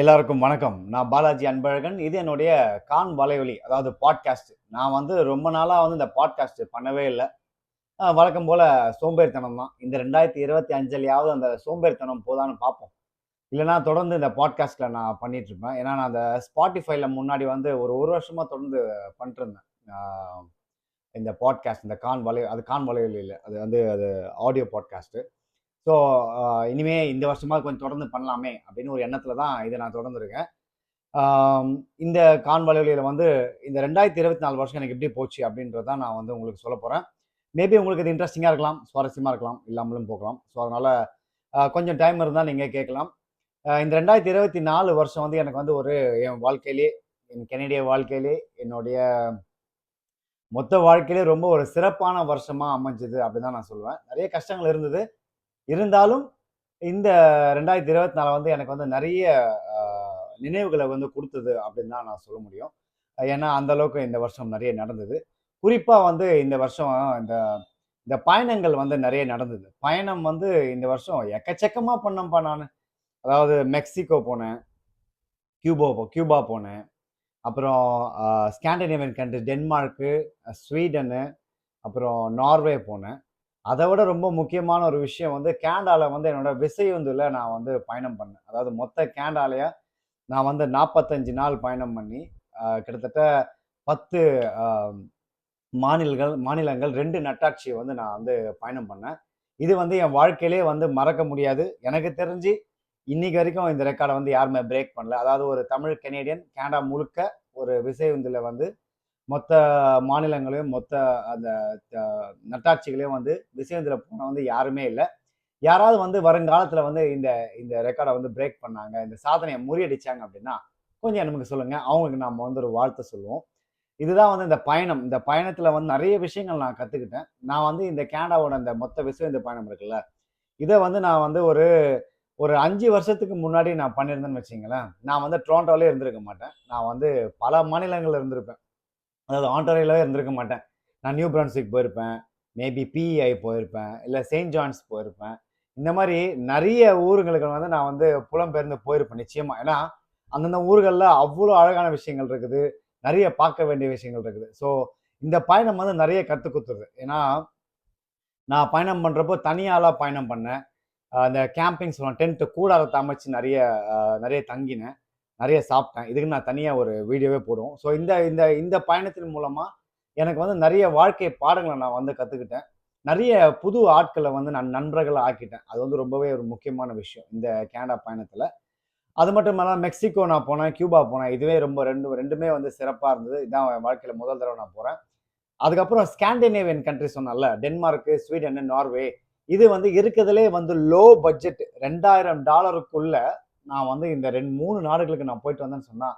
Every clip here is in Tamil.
எல்லாருக்கும் வணக்கம். நான் பாலாஜி அன்பழகன். இது என்னுடைய கான் வலைவலி அதாவது பாட்காஸ்ட் நான் வந்து ரொம்ப நாளாக வந்து இந்த பாட்காஸ்ட் பண்ணவே இல்லை. வழக்கம் போல் சோம்பேறித்தனம் தான். இந்த ரெண்டாயிரத்தி இருபத்தி அஞ்சுலையாவது அந்த சோம்பேறித்தனம் போதான்னு பார்ப்போம் இல்லைனா தொடர்ந்து இந்த பாட்காஸ்ட்டில் நான் பண்ணிகிட்ருப்பேன் ஏன்னா நான் அந்த ஸ்பாட்டிஃபைல முன்னாடி வந்து ஒரு ஒரு வருஷமாக தொடர்ந்து பண்ணிட்டுருந்தேன் இந்த பாட்காஸ்ட் இந்த கான் வலை அது கான் வலைவலி இல்லை. அது வந்து அது ஆடியோ பாட்காஸ்ட்டு ஸோ இனிமே இந்த வருஷமாக கொஞ்சம் தொடர்ந்து பண்ணலாமே அப்படின்னு ஒரு எண்ணத்தில் தான் இதை நான் தொடர்ந்துருக்கேன். இந்த கான்வலையில் வந்து இந்த ரெண்டாயிரத்தி இருபத்தி நாலு வருஷம் எனக்கு எப்படி போச்சு அப்படின்றத நான் வந்து உங்களுக்கு சொல்ல போகிறேன் மேபி உங்களுக்கு இது இன்ட்ரெஸ்டிங்காக இருக்கலாம் சுவாரஸ்யமாக இருக்கலாம் இல்லாமலும் போகலாம். ஸோ அதனால் கொஞ்சம் டைம் இருந்தால் நீங்கள் கேட்கலாம். இந்த ரெண்டாயிரத்தி இருபத்தி நாலு வருஷம் வந்து எனக்கு வந்து ஒரு என் வாழ்க்கையிலே என் கெனடிய வாழ்க்கையிலே என்னுடைய மொத்த வாழ்க்கையிலே ரொம்ப ஒரு சிறப்பான வருஷமாக அமைஞ்சது அப்படின்னு தான் நான் சொல்லுவேன். நிறைய கஷ்டங்கள் இருந்தது. இருந்தாலும் இந்த ரெண்டாயிரத்தி இருபத்தி நாலு வந்து எனக்கு வந்து நிறைய நினைவுகளை வந்து கொடுத்தது அப்படின்னு தான் நான் சொல்ல முடியும். ஏன்னா அந்த அளவுக்கு இந்த வருஷம் நிறைய நடந்தது. குறிப்பாக வந்து இந்த வருஷம் இந்த இந்த பயணங்கள் வந்து நிறைய நடந்தது. பயணம் வந்து இந்த வருஷம் எக்கச்சக்கமாக பண்ணப்பா நான். அதாவது மெக்சிகோ போனேன் கியூபா போ- கியூபா போனேன். அப்புறம் ஸ்காண்டினேவியன் கண்ட்ரி டென்மார்க்கு ஸ்வீடனு அப்புறம் நார்வே போனேன். அதை விட ரொம்ப முக்கியமான ஒரு விஷயம் வந்து கேண்டாவில் வந்து என்னோட விசையுந்துல நான் வந்து பயணம் பண்ணேன். அதாவது மொத்த கேனடாலயா நான் வந்து நாற்பத்தஞ்சு நாள் பயணம் பண்ணி கிட்டத்தட்ட பத்து மாநிலங்கள் மாநிலங்கள் ரெண்டு நட்டாட்சியை வந்து நான் வந்து பயணம் பண்ணேன். இது வந்து என் வாழ்க்கையிலே வந்து மறக்க முடியாது. எனக்கு தெரிஞ்சு இன்னைக்கு வரைக்கும் இந்த ரெக்கார்டை வந்து யாருமே பிரேக் பண்ணல. அதாவது ஒரு தமிழ் கெனேடியன் கேனடா முழுக்க ஒரு விசையுந்தில் வந்து மொத்த மாநிலங்களையும் மொத்த அந்த த- நட்டாட்சிகளையும் வந்து விசையுந்துல போன வந்து யாருமே இல்லை. யாராவது வந்து வருங்காலத்தில் வந்து இந்த இந்த ரெக்கார்டை வந்து பிரேக் பண்ணாங்க இந்த சாதனையை முறியடிச்சாங்க அப்படின்னா கொஞ்சம் நமக்கு சொல்லுங்கள் அவங்களுக்கு நம்ம வந்து ஒரு வாழ்த்தை சொல்லுவோம். இதுதான் வந்து இந்த பயணம். இந்த பயணத்தில் வந்து நிறைய விஷயங்கள் நான் கற்றுக்கிட்டேன் நான் வந்து இந்த கேனடாவோட அந்த மொத்த விஷயம் இந்த பயணம் இருக்குல்ல இதை வந்து நான் வந்து ஒரு ஒரு அஞ்சு வருஷத்துக்கு முன்னாடி நான் பண்ணியிருந்தேன்னு வச்சிங்களேன். நான் வந்து டொரண்டோலே இருந்திருக்க மாட்டேன். நான் வந்து பல மாநிலங்களில் இருந்திருப்பேன். அதாவது ஆண்டோரியாவே இருந்திருக்க மாட்டேன். நான் நியூ பிரான்சிக் போயிருப்பேன். மேபி பிஇஐ போயிருப்பேன். இல்லை செயின்ட் ஜான்ஸ் போயிருப்பேன். இந்த மாதிரி நிறைய ஊருங்களுக்கு வந்து நான் வந்து புலம்பெயர்ந்து போயிருப்பேன் நிச்சயமாக ஏன்னா அந்தந்த ஊர்களில் அவ்வளோ அழகான விஷயங்கள் இருக்குது. நிறைய பார்க்க வேண்டிய விஷயங்கள் இருக்குது. ஸோ இந்த பயணம் வந்து நிறைய கற்றுக் கொடுத்துருது ஏன்னா நான் பயணம் பண்ணுறப்போ தனியாளாக பயணம் பண்ணேன். அந்த கேம்பிங் சொல்லுவேன் டென்ட்டு கூடாரத்தை அமைச்சு நிறைய நிறைய தங்கினேன். நிறைய சாப்பிட்டேன். இதுக்கு நான் தனியாக ஒரு வீடியோவே போடுவோம். ஸோ இந்த இந்த இந்த பயணத்தின் மூலமாக எனக்கு வந்து நிறைய வாழ்க்கை பாடங்களை நான் வந்து கற்றுக்கிட்டேன் நிறைய புது ஆட்களை வந்து நான் நண்பர்களை ஆக்கிட்டேன். அது வந்து ரொம்பவே ஒரு முக்கியமான விஷயம் இந்த கேனடா பயணத்தில். அது மட்டும் இல்லாமல் மெக்சிகோ நான் போனேன் கியூபா போனேன். இதுவே ரொம்ப ரெண்டு ரெண்டுமே வந்து சிறப்பாக இருந்தது. இதான் என் வாழ்க்கையில் முதல் தடவை நான் போகிறேன் அதுக்கப்புறம் ஸ்காண்டினேவியன் கண்ட்ரி சொன்னால டென்மார்க்கு ஸ்வீடன் நார்வே. இது வந்து இருக்கிறதுலே வந்து லோ பட்ஜெட் ரெண்டாயிரம் டாலருக்குள்ள நான் வந்து இந்த ரெண்டு மூணு நாடுகளுக்கு நான் போயிட்டு வந்தேன்னு சொன்னால்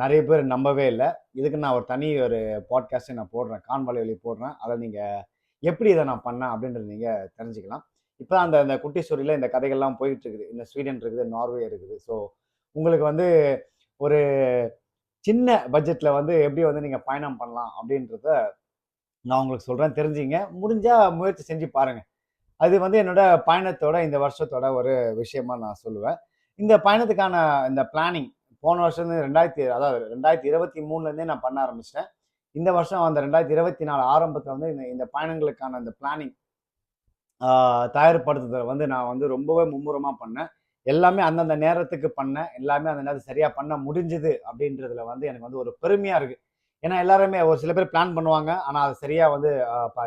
நிறைய பேர் நம்பவே இல்லை. இதுக்கு நான் ஒரு தனி ஒரு பாட்காஸ்டை நான் போடுறேன். கான்வாலி வழி போடுறேன். அதை நீங்கள் எப்படி இதை நான் பண்ணேன் அப்படின்றது நீங்கள் தெரிஞ்சுக்கலாம். இப்போ அந்த அந்த குட்டி ஸ்டோரியில் இந்த கதைகள்லாம் போயிட்டு இருக்குது. இந்த ஸ்வீடன் இருக்குது நார்வே இருக்குது. ஸோ உங்களுக்கு வந்து ஒரு சின்ன பட்ஜெட்டில் வந்து எப்படி வந்து நீங்கள் பயணம் பண்ணலாம் அப்படின்றத நான் உங்களுக்கு சொல்கிறேன் தெரிஞ்சுங்க. முடிஞ்சால் முயற்சி செஞ்சு பாருங்கள் அது வந்து என்னோட பயணத்தோட இந்த வருஷத்தோட ஒரு விஷயமா நான் சொல்லுவேன். இந்த பயணத்துக்கான இந்த பிளானிங் போன வருஷம் ரெண்டாயிரத்தி அதாவது ரெண்டாயிரத்தி இருபத்தி மூணுலேருந்தே நான் பண்ண ஆரம்பிச்சிட்டேன். இந்த வருஷம் அந்த ரெண்டாயிரத்தி இருபத்தி நாலு ஆரம்பத்தில் வந்து இந்த இந்த பயணங்களுக்கான இந்த பிளானிங் தயார்படுத்துதலை வந்து நான் வந்து ரொம்பவே மும்முரமாக பண்ணேன். எல்லாமே அந்தந்த நேரத்துக்கு பண்ணேன். எல்லாமே அந்த நேரத்துக்கு சரியாக பண்ண முடிஞ்சுது அப்படின்றதுல வந்து எனக்கு வந்து ஒரு பெருமையாக இருக்குது ஏன்னா எல்லாருமே ஒரு சில பேர் பிளான் பண்ணுவாங்க. ஆனால் அதை சரியாக வந்து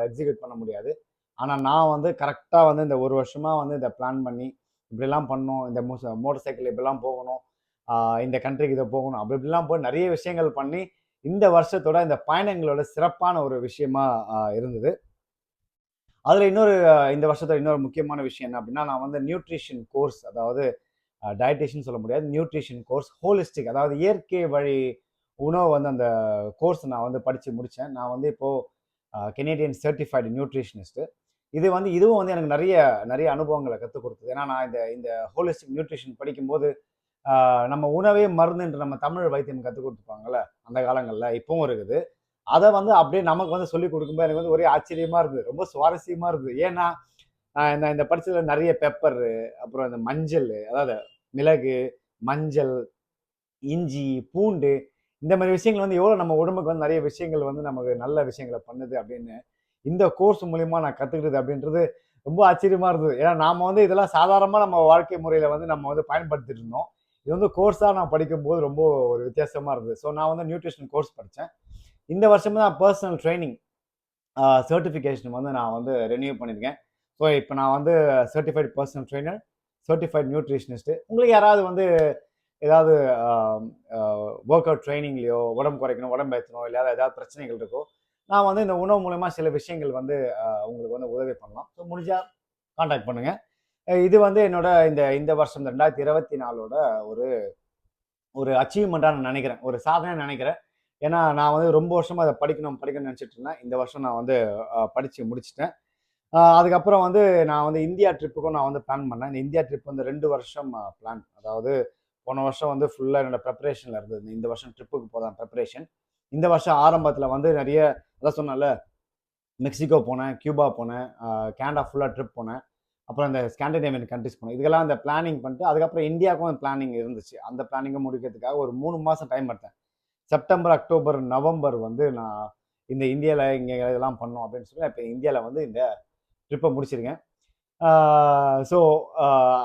எக்ஸிக்யூட் பண்ண முடியாது. ஆனால் நான் வந்து கரெக்டாக வந்து இந்த ஒரு வருஷமாக வந்து இதை பிளான் பண்ணி இப்படிலாம் பண்ணணும் இந்த மோட்டர் சைக்கிள் இப்படிலாம் போகணும் இந்த கண்ட்ரிக்கு இதை போகணும் அப்படி இப்படிலாம் போய் நிறைய விஷயங்கள் பண்ணி இந்த வருஷத்தோட இந்த பயணங்களோட சிறப்பான ஒரு விஷயமா இருந்தது. அதில் இன்னொரு இந்த வருஷத்தோட இன்னொரு முக்கியமான விஷயம் என்ன அப்படின்னா நான் வந்து நியூட்ரிஷன் கோர்ஸ் அதாவது டயட்டிஷியன் சொல்ல முடியாது நியூட்ரிஷன் கோர்ஸ் ஹோலிஸ்டிக் அதாவது இயற்கை வழி உணவு வந்து அந்த கோர்ஸ் நான் வந்து படித்து முடித்தேன் நான் வந்து இப்போது கெனேடியன் சர்டிஃபைடு நியூட்ரிஷனிஸ்ட்டு இது வந்து இதுவும் வந்து எனக்கு நிறைய நிறைய அனுபவங்களை கற்றுக் கொடுத்தது. ஏன்னா நான் இந்த இந்த ஹோலிஸ்டிக் நியூட்ரிஷன் படிக்கும்போது நம்ம உணவே மருந்துன்ற நம்ம தமிழ் வைத்தியம் கற்றுக் கொடுத்துருப்பாங்கல்ல அந்த காலங்களில் இப்பவும் இருக்குது. அதை வந்து அப்படியே நமக்கு வந்து சொல்லி கொடுக்கும்போது எனக்கு வந்து ஒரே ஆச்சரியமாக இருந்தது. ரொம்ப சுவாரஸ்யமாக இருந்தது. ஏன்னா இந்த இந்த படிச்சதில் நிறைய பெப்பர் அப்புறம் இந்த மஞ்சள் அதாவது மிளகு மஞ்சள் இஞ்சி பூண்டு இந்த மாதிரி விஷயங்கள் வந்து எவ்வளோ நம்ம உடம்புக்கு வந்து நிறைய விஷயங்கள் வந்து நமக்கு நல்ல விஷயங்களை பண்ணுது அப்படின்னு இந்த கோர்ஸ் மூலிமா நான் கற்றுக்கிட்டது அப்படின்றது ரொம்ப ஆச்சரியமா இருந்தது. ஏன்னா நாம வந்து இதெல்லாம் சாதாரணமாக நம்ம வாழ்க்கை முறையில் வந்து நம்ம வந்து பயன்படுத்திட்டு இருந்தோம். இது வந்து கோர்ஸாக நான் படிக்கும்போது ரொம்ப ஒரு வித்தியாசமாக இருந்தது. ஸோ நான் வந்து நியூட்ரிஷன் கோர்ஸ் படித்தேன் இந்த வருஷமே தான் பர்சனல் ட்ரைனிங் சர்டிஃபிகேஷன் வந்து நான் வந்து ரெனியூ பண்ணியிருக்கேன். ஸோ இப்போ நான் வந்து certified personal trainer certified nutritionist உங்களுக்கு யாராவது வந்து ஏதாவது ஒர்க் அவுட் ட்ரைனிங்லையோ உடம்பு குறைக்கணும் உடம்பு ஏற்றணும் இல்லை ஏதாவது பிரச்சனைகள் இருக்கோ நான் வந்து இந்த உணவு மூலயமா சில விஷயங்கள் வந்து உங்களுக்கு வந்து உதவி பண்ணலாம். ஸோ முடிஞ்சால் காண்டாக்ட் பண்ணுங்கள் இது வந்து என்னோட இந்த இந்த வருஷம் ரெண்டாயிரத்தி இருபத்தி நாலோட ஒரு ஒரு அச்சீவ்மெண்ட்டாக நான் நினைக்கிறேன். ஒரு சாதனை நினைக்கிறேன். ஏன்னா நான் வந்து ரொம்ப வருஷமாக அதை படிக்கணும் படிக்கணும்னு நினச்சிட்டு இருந்தேன். இந்த வருஷம் நான் வந்து படித்து முடிச்சிட்டேன். அதுக்கப்புறம் வந்து நான் வந்து இந்தியா ட்ரிப்புக்கும் நான் வந்து பிளான் பண்ணேன். இந்த இந்தியா ட்ரிப் வந்து ரெண்டு வருஷம் பிளான் அதாவது போன வருஷம் வந்து ஃபுல்லாக என்னோடய ப்ரிப்பரேஷனில் இருந்தது. இந்த வருஷம் ட்ரிப்புக்கு போதான் ப்ரிப்பரேஷன் இந்த வருஷம் ஆரம்பத்தில் வந்து நிறைய அதான் சொன்னால மெக்சிகோ போனேன் கியூபா போனேன் கேனடா ஃபுல்லாக ட்ரிப் போனேன். அப்புறம் இந்த ஸ்காண்டினேவியன் கண்ட்ரிஸ் போனேன். இதுக்கெல்லாம் அந்த பிளானிங் பண்ணிட்டு அதுக்கப்புறம் இந்தியாவுக்கும் பிளானிங் இருந்துச்சு. அந்த பிளானிங்கை முடிக்கிறதுக்காக ஒரு மூணு மாதம் டைம் எடுத்தேன். செப்டம்பர் அக்டோபர் நவம்பர் வந்து நான் இந்த இந்தியாவில் இங்கே இதெல்லாம் பண்ணோம் அப்படின்னு சொல்லி இப்போ இந்தியாவில் வந்து இந்த ட்ரிப்பை முடிச்சிருக்கேன். ஸோ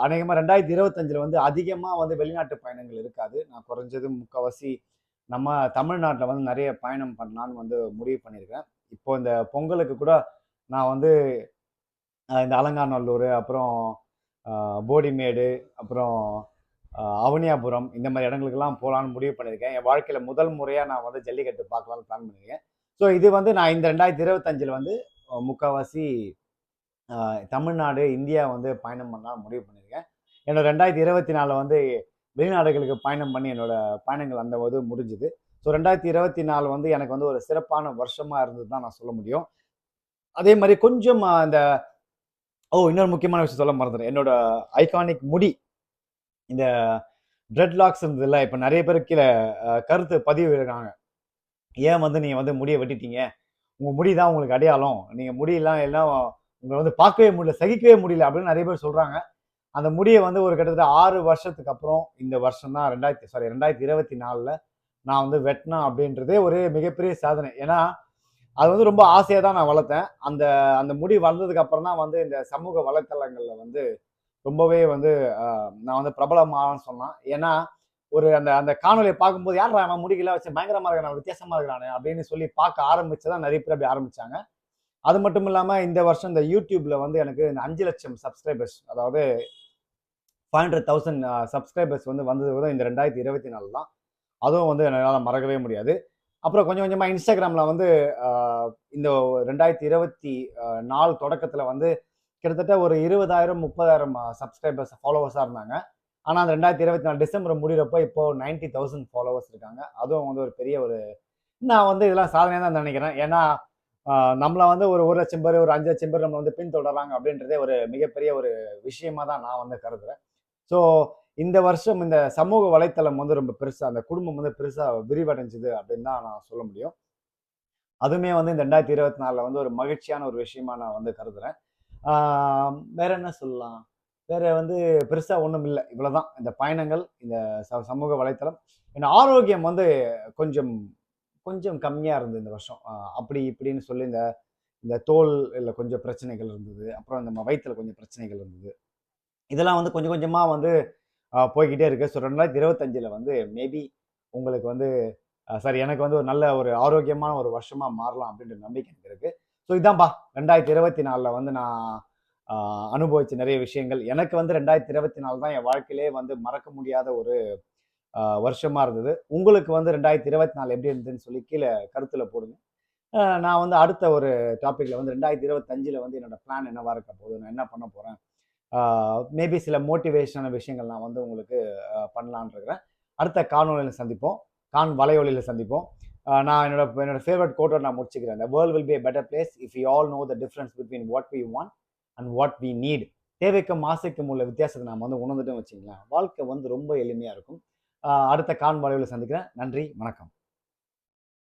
அநேகமாக ரெண்டாயிரத்தி இருபத்தஞ்சில் வந்து அதிகமாக வந்து வெளிநாட்டு பயணங்கள் இருக்காது. நான் குறைஞ்சது முக்கால்வாசி நம்ம தமிழ்நாட்டில் வந்து நிறைய பயணம் பண்ணலான்னு வந்து முடிவு பண்ணியிருக்கேன். இப்போ இந்த பொங்கலுக்கு கூட நான் வந்து இந்த அலங்காநல்லூர் அப்புறம் போடிமேடு அப்புறம் அவனியாபுரம் இந்த மாதிரி இடங்களுக்கெல்லாம் போகலான்னு முடிவு பண்ணியிருக்கேன். என் வாழ்க்கையில் முதல் முறையாக நான் வந்து ஜல்லிக்கட்டு பார்க்கலான்னு பிளான் பண்ணியிருக்கேன். ஸோ இது வந்து நான் இந்த ரெண்டாயிரத்தி இருபத்தஞ்சில் வந்து முக்கால்வாசி தமிழ்நாடு இந்தியா வந்து பயணம் பண்ணலாம் முடிவு பண்ணியிருக்கேன். என்னோட ரெண்டாயிரத்தி இருபத்தி நாலில் வந்து வெளிநாடுகளுக்கு பயணம் பண்ணி என்னோட பயணங்கள் அந்த போது முடிஞ்சுது. ஸோ ரெண்டாயிரத்தி இருபத்தி நாலு வந்து எனக்கு வந்து ஒரு சிறப்பான வருஷமா இருந்தது தான் நான் சொல்ல முடியும். அதே மாதிரி கொஞ்சம் அந்த ஓ இன்னொரு முக்கியமான விஷயம் சொல்ல மறந்துட்டேன். என்னோட ஐகானிக் முடி இந்த ட்ரெட் லாக்ஸ் இருந்ததுல இப்போ நிறைய பேர் கீழே கருத்து பதிவு இருக்காங்க. ஏன் வந்து நீங்கள் வந்து முடியை வெட்டிட்டீங்க? உங்கள் முடி தான் உங்களுக்கு அடையாளம். நீங்கள் முடியெல்லாம் எல்லாம் உங்களை வந்து பார்க்கவே முடியல சகிக்கவே முடியல அப்படின்னு நிறைய பேர் சொல்கிறாங்க அந்த முடியை வந்து ஒரு கிட்டத்தட்ட ஆறு வருஷத்துக்கு அப்புறம் இந்த வருஷம் தான் ரெண்டாயிரத்தி சாரி ரெண்டாயிரத்தி இருபத்தி நாலில் நான் வந்து வெட்டினேன் அப்படின்றதே ஒரு மிகப்பெரிய சாதனை. ஏன்னா அது வந்து ரொம்ப ஆசையாக தான் நான் வளர்த்தேன். அந்த அந்த முடி வளர்ந்ததுக்கு அப்புறம் தான் வந்து இந்த சமூக வலைத்தளங்களில் வந்து ரொம்பவே வந்து நான் வந்து பிரபலமாகன்னு சொன்னான் ஏன்னா ஒரு அந்த அந்த காணொலியை பார்க்கும்போது யார் அவன் முடிக்கல வச்சு பயங்கரமாக இருக்கிறான் வித்தியாசமாக இருக்கிறானே அப்படின்னு சொல்லி பார்க்க ஆரம்பிச்சதான் நிறைய பேர் அப்படி ஆரம்பிச்சாங்க. அது மட்டும் இல்லாமல் இந்த வருஷம் இந்த யூடியூப்ல வந்து எனக்கு இந்த அஞ்சு லட்சம் சப்ஸ்கிரைபர்ஸ் அதாவது ஃபைவ் ஹண்ட்ரட் தௌசண்ட் சப்ஸ்கிரைபர்ஸ் வந்து வந்தது கூட இந்த ரெண்டாயிரத்தி இருபத்தி நாலு தான். அதுவும் வந்து என்னால் மறக்கவே முடியாது. அப்புறம் கொஞ்சம் கொஞ்சமாக இன்ஸ்டாகிராமில் வந்து இந்த ரெண்டாயிரத்தி இருபத்தி நாலு தொடக்கத்தில் வந்து கிட்டத்தட்ட ஒரு இருபதாயிரம் முப்பதாயிரம் சப்ஸ்கிரைபர்ஸ் ஃபாலோவர்ஸாக இருந்தாங்க. ஆனால் அந்த ரெண்டாயிரத்தி இருபத்தி நாலு டிசம்பர் முடிகிறப்போ இப்போ நைன்டி தௌசண்ட் ஃபாலோவர்ஸ் இருக்காங்க. அதுவும் வந்து ஒரு பெரிய ஒரு நான் வந்து இதெல்லாம் சாதனையாக தான் நினைக்கிறேன். ஏன்னா நம்மளை வந்து ஒரு ஒரு லட்சம் பேர் ஒரு அஞ்சு லட்சம் பேர் நம்ம வந்து பின்தொடர்றாங்க அப்படின்றதே ஒரு மிகப்பெரிய ஒரு விஷயமா தான் நான் வந்து கருதுறேன். ஸோ இந்த வருஷம் இந்த சமூக வலைத்தளம் வந்து ரொம்ப பெருசாக அந்த குடும்பம் வந்து பெருசாக விரிவடைஞ்சுது அப்படின்னு தான் நான் சொல்ல முடியும். அதுவுமே வந்து இந்த ரெண்டாயிரத்தி இருபத்தி நாலில் வந்து ஒரு மகிழ்ச்சியான ஒரு விஷயமா நான் வந்து கருதுறேன். வேற என்ன சொல்லலாம்? வேற வந்து பெருசாக ஒன்றும் இல்லை. இவ்வளோதான் இந்த பயணங்கள் இந்த ச- சமூக வலைத்தளம். என் ஆரோக்கியம் வந்து கொஞ்சம் கொஞ்சம் கம்மியாக இருந்தது இந்த வருஷம். அப்படி இப்படின்னு சொல்லி இந்த இந்த தோல் இல்லை கொஞ்சம் பிரச்சனைகள் இருந்தது. அப்புறம் இந்த வயிற்றுல கொஞ்சம் பிரச்சனைகள் இருந்தது. இதெல்லாம் வந்து கொஞ்சம் கொஞ்சமாக வந்து போய்கிட்டே இருக்கு. ஸோ ரெண்டாயிரத்தி இருபத்தஞ்சில் வந்து மேபி உங்களுக்கு வந்து சாரி எனக்கு வந்து ஒரு நல்ல ஒரு ஆரோக்கியமான ஒரு வருஷமாக மாறலாம் அப்படின்ற நம்பிக்கை எனக்கு இருக்குது ஸோ இதான்ப்பா ரெண்டாயிரத்தி இருபத்தி நாலில் வந்து நான் அனுபவித்த அனுபவிச்ச நிறைய விஷயங்கள். எனக்கு வந்து ரெண்டாயிரத்தி இருபத்தி நாலு தான் என் வாழ்க்கையிலே வந்து மறக்க முடியாத ஒரு வருஷமாக வருஷமா இருந்தது. உங்களுக்கு வந்து ரெண்டாயிரத்தி இருபத்தி நாலு எப்படி இருந்ததுன்னு சொல்லி கீழே கருத்தில் போடுங்க. நான் வந்து அடுத்த ஒரு டாப்பிக்கில் வந்து ரெண்டாயிரத்தி இருபத்தஞ்சில் வந்து என்னோட பிளான் என்னவாக இருக்க போகுது நான் என்ன பண்ண போகிறேன் மேபி சில மோட்டிவேஷனான விஷயங்கள் நான் வந்து உங்களுக்கு பண்ணலான் பண்ணலான்னு இருக்கிறேன். அடுத்த காணொலியில் சந்திப்போம். கான் வலையொலியில் சந்திப்போம். நான் என்னோட என்னோட ஃபேவரட் கோட்டோட நான் முடிச்சுக்கிறேன். இந்த world will be a better place if you all know the difference between what we want and what we need தேவைக்கும் ஆசைக்கும் உள்ள வித்தியாசத்தை நாம் வந்து உணர்ந்துட்டோம் வச்சுக்கலாம் வாழ்க்கை வந்து ரொம்ப எளிமையாக இருக்கும். அடுத்த கான் வலையொலியில் சந்திக்கிறேன். நன்றி வணக்கம்.